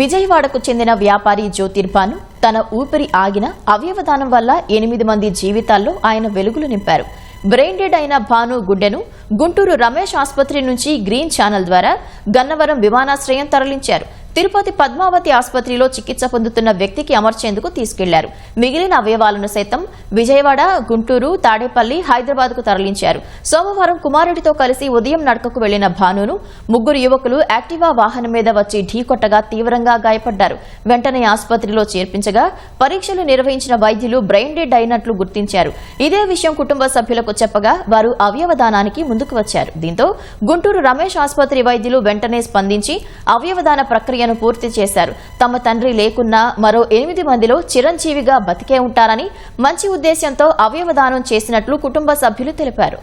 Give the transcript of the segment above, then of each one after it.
విజయవాడకు చెందిన వ్యాపారి జ్యోతిర్భాను తన ఊపిరి ఆగిన అవయవదానం వల్ల ఎనిమిది మంది జీవితాల్లో ఆయన వెలుగులు నింపారు. బ్రెయిన్ డెడ్ అయిన భాను గుడ్డెను గుంటూరు రమేష్ ఆసుపత్రి నుంచి గ్రీన్ ఛానల్ ద్వారా గన్నవరం విమానాశ్రయం తరలించారు. తిరుపతి పద్మావతి ఆసుపత్రిలో చికిత్స పొందుతున్న వ్యక్తికి అమర్చేందుకు తీసుకెళ్ళారు. మిగిలిన అవయవాలను సైతం విజయవాడ గుంటూరు తాడేపల్లి హైదరాబాద్కు తరలించారు. సోమవారం కుమారుడితో కలిసి ఉదయం నడకకు వెళ్ళిన భానును ముగ్గురు యువకులు యాక్టివా వాహనం మీద వచ్చి ఢీకొట్టగా తీవ్రంగా గాయపడ్డారు. వెంటనే ఆసుపత్రిలో చేర్పించగా పరీక్షలు నిర్వహించిన వైద్యులు బ్రెయిన్ డెడ్ అయినట్లు గుర్తించారు. ఇదే విషయం కుటుంబ సభ్యులకు చెప్పగా వారు అవయవదానానికి ముందుకు వచ్చారు. దీంతో గుంటూరు రమేష్ ఆసుపత్రి వైద్యులు వెంటనే స్పందించి అవయవదాన ప్రక్రియను పూర్తి చేశారు. తమ తండ్రి లేకున్నా మరో ఎనిమిది మందిలో చిరంజీవిగా బతికే ఉంటారని మంచి ఉద్దేశంతో అవయవదానం చేసినట్లు కుటుంబ సభ్యులు తెలిపారు.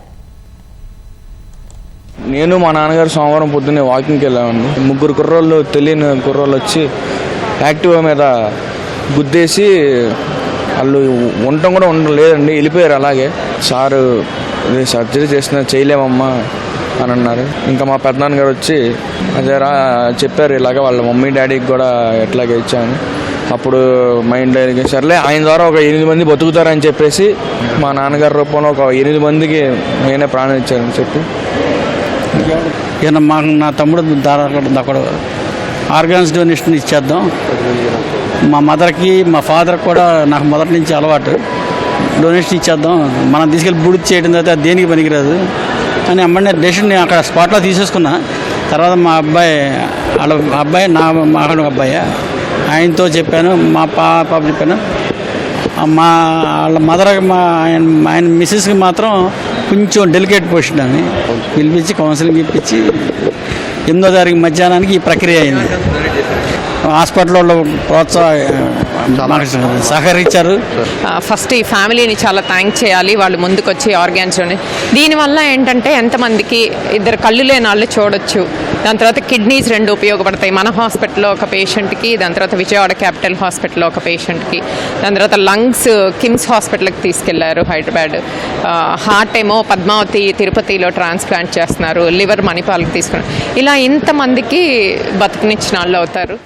నేను మా నాన్నగారు సోమవారం పొద్దున్నే వాకింగ్కి వెళ్ళామండి. ముగ్గురు కుర్రోళ్ళు తెలియని కుర్రోళ్ళు వచ్చి యాక్టివా మీద గుద్దేసి వాళ్ళు ఉండటం కూడా ఉండడం లేదండి. వెళ్ళిపోయారు అలాగే. సారు సర్జరీ చేసిన చేయలేమమ్మా. అని అన్నారు. ఇంకా మా పెద్దనాన్నగారు వచ్చి అదేరా చెప్పారు ఇలాగ వాళ్ళ మమ్మీ డాడీకి కూడా ఎట్లాగే ఇచ్చాను. అప్పుడు మైండ్ సర్లే ఆయన ద్వారా ఒక ఎనిమిది మంది బతుకుతారని చెప్పేసి మా నాన్నగారి రూపంలో ఒక ఎనిమిది మందికి నేనే ప్రాణం ఇచ్చానని చెప్పి. ఈయన మా నా తమ్ముడు దాదాపు అక్కడ. ఆర్గాన్స్ డొనేషన్ ఇచ్చేద్దాం. మా మదర్కి మా ఫాదర్ కూడా నాకు మొదటి నుంచి అలవాటు. డొనేషన్ ఇచ్చేద్దాం. మనం తీసుకెళ్ళి బుడి చేయడం తర్వాత అది దేనికి పనికిరాదు. అని అమ్మని డెసిషన్ నేను అక్కడ స్పాట్లో తీసేసుకున్నా. తర్వాత మా అబ్బాయి వాళ్ళ అబ్బాయి నా మా అబ్బాయి ఆయనతో చెప్పాను మా పాప చెప్పాను. మా వాళ్ళ మదర్ మా ఆయన ఆయన మిస్సెస్కి మాత్రం కొంచెం డెలికేట్ పొజిషన్ అని పిలిపించి కౌన్సిలింగ్ ఇప్పించి ఎనిమిదో తారీఖు మధ్యాహ్నానికి ఈ ప్రక్రియ అయింది. హాస్పిటల్లో ప్రోత్సాహ మాకు సహకరించారు. ఫస్ట్ ఈ ఫ్యామిలీని చాలా థ్యాంక్ చేయాలి వాళ్ళు ముందుకొచ్చి ఆర్గాన్స్ దీనివల్ల ఏంటంటే ఎంతమందికి ఇద్దరు కళ్ళు లేని వాళ్ళు చూడొచ్చు. దాని తర్వాత కిడ్నీస్ రెండు ఉపయోగపడతాయి. మన హాస్పిటల్లో ఒక పేషెంట్కి దాని తర్వాత విజయవాడ క్యాపిటల్ హాస్పిటల్లో ఒక పేషెంట్కి దాని తర్వాత లంగ్స్ కిమ్స్ హాస్పిటల్కి తీసుకెళ్ళారు హైదరాబాద్. హార్ట్ ఏమో పద్మావతి తిరుపతిలో ట్రాన్స్ప్లాంట్ చేస్తున్నారు లివర్ మణిపాల్కి తీసుకున్నారు. ఇలా ఇంతమందికి బతుకునిచ్చిన వాళ్ళు అవుతారు.